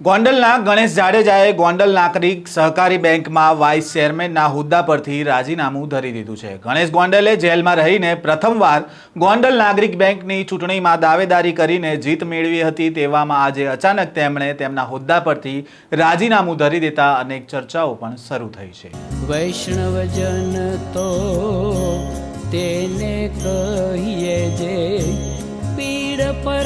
ગોંડલના ગણેશ જાડેજાએ ગોંડલ નાગરિક સહકારી બેંકમાં વાઇસ ચેરમેનના હોદ્દા પરથી રાજીનામું ધરી દીધું છે. ગણેશ ગોંડલે જેલમાં રહીને પ્રથમવાર ગોંડલ નાગરિક બેંકની ચૂંટણીમાં દાવેદારી કરીને જીત મેળવી હતી તેવામાં આજે અચાનક તેમણે તેમના હોદ્દા પરથી રાજીનામું ધરી દેતા અનેક ચર્ચાઓ પણ શરૂ થઈ છે. વૈષ્ણવજન તો તેને કહીએ જે પીડ પરાઈ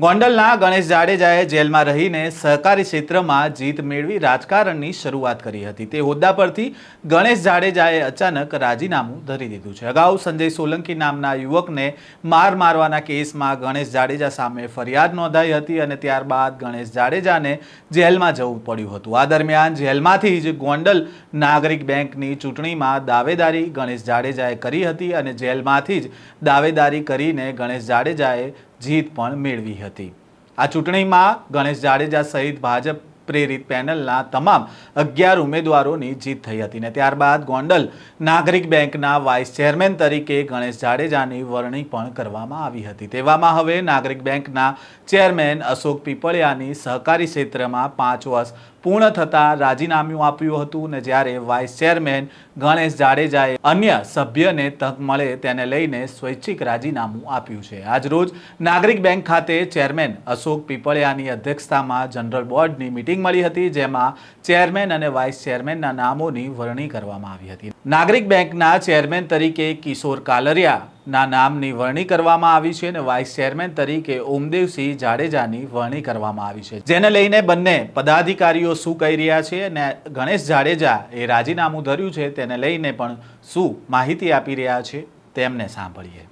ગોંડલના ગણેશ જાડેજાએ જેલમાં રહીને સહકારી ક્ષેત્રમાં જીત મેળવી રાજકારણની શરૂઆત કરી હતી. તે હોદ્દા પરથી ગણેશ જાડેજાએ અચાનક રાજીનામું ધરી દીધું છે. અગાઉ સંજય સોલંકી નામના યુવકને માર મારવાના કેસમાં ગણેશ જાડેજા સામે ફરિયાદ નોંધાઈ હતી અને ત્યારબાદ ગણેશ જાડેજાને જેલમાં જવું પડ્યું હતું. આ દરમિયાન જેલમાંથી જ ગોંડલ નાગરિક બેંકની ચૂંટણીમાં દાવેદારી ગણેશ જાડેજાએ કરી હતી અને જેલમાંથી જ દાવેદારી કરીને ગણેશ જાડેજાએ જીત પણ મેળવી હતી. આ ચૂંટણીમાં ગણેશ જાડેજા સહિત ભાજપ પ્રેરિત પેનલના તમામ અગિયાર ઉમેદવારોની જીત થઈ હતી ને ત્યારબાદ ગોંડલ નાગરિક બેંકના વાઇસ ચેરમેન તરીકે ગણેશ જાડેજાની વરણી પણ કરવામાં આવી હતી. તેવામાં હવે નાગરિક બેંકના ચેરમેન અશોક પીપળિયાની સહકારી ક્ષેત્રમાં પાંચ વર્ષ પૂર્ણ થતાં રાજીનામું આપ્યું હતું ને જ્યારે વાઇસ ચેરમેન ગણેશ જાડેજાએ અન્ય સભ્યને તક મળે તેને લઈને સ્વૈચ્છિક રાજીનામું આપ્યું છે. આજરોજ નાગરિક બેંક ખાતે ચેરમેન અશોક પીપળિયાની અધ્યક્ષતામાં જનરલ બોર્ડની મિટિંગ મળી હતી, જેમાં ચેરમેન અને વાઇસ ચેરમેનના નામોની વરણી કરવામાં આવી હતી. નાગરિક બેંકના ચેરમેન તરીકે કિશોર કાલરિયા ના નામની વરણી કરવામાં આવી છે અને વાઇસ ચેરમેન તરીકે ઓમદેવસિંહ જાડેજાની વરણી કરવામાં આવી છે. જેને લઈને બંને પદાધિકારીઓ શું કહી રહ્યા છે અને ગણેશ જાડેજા એ રાજીનામું ધર્યું છે તેને લઈને પણ શું માહિતી આપી રહ્યા છે તેમને સાંભળીએ.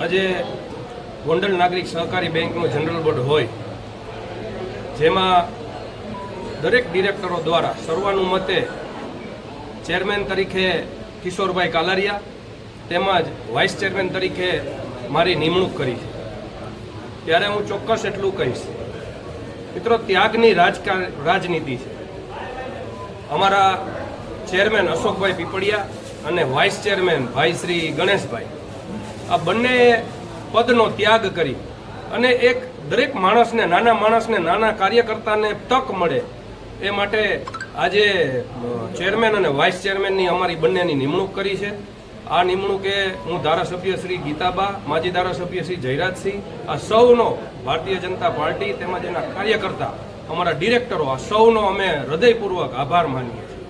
આજે ગોંડલ નાગરિક સહકારી બેંકનું જનરલ બોર્ડ હોય, જેમાં દરેક ડિરેક્ટરો દ્વારા સર્વાનુમતે ચેરમેન તરીકે કિશોરભાઈ કાલારિયા તેમજ વાઇસ ચેરમેન તરીકે મારી નિમણૂક કરી છે. ત્યારે હું ચોક્કસ એટલું કહીશ. મિત્રો, ત્યાગની રાજકાર, રાજનીતિ છે. અમારા ચેરમેન અશોકભાઈ પીપળિયા અને વાઇસ ચેરમેન ભાઈ શ્રી ગણેશભાઈ. આ બંને પદનો ત્યાગ કરી અને એક દરેક માણસને, નાના માણસને, નાના કાર્યકર્તાને તક મળે એ માટે આજે ચેરમેન અને વાઇસ ચેરમેનની અમારી બંનેની નિમણૂક કરી છે. આ નિમણૂકે હું ધારાસભ્ય શ્રી ગીતાબા માજી ધારાસભ્ય શ્રી જયરાજસિંહ આ સૌનો ભારતીય જનતા પાર્ટી તેમજ એના કાર્યકર્તા અમારા ડિરેક્ટરો આ સૌનો અમે હૃદયપૂર્વક આભાર માનીએ છીએ.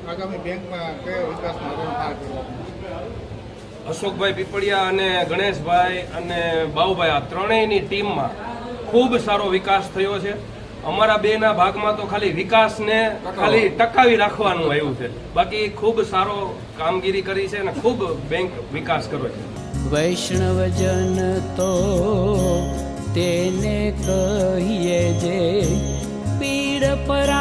અશોકભાઈ પીપળિયા અને ગણેશભાઈ અને બાઉભાઈ આ ત્રણેયની ટીમમાં ખૂબ સારો વિકાસ થયો છે. અમારા બેના ભાગમાં તો ખાલી વિકાસને ખાલી ટકાવી રાખવાનું આવ્યું છે. બાકી ખૂબ સારો કામગીરી કરી છે અને ખૂબ બેંક વિકાસ કર્યો છે. વૈષ્ણવજન તો તેને કહીએ જે પીડ પર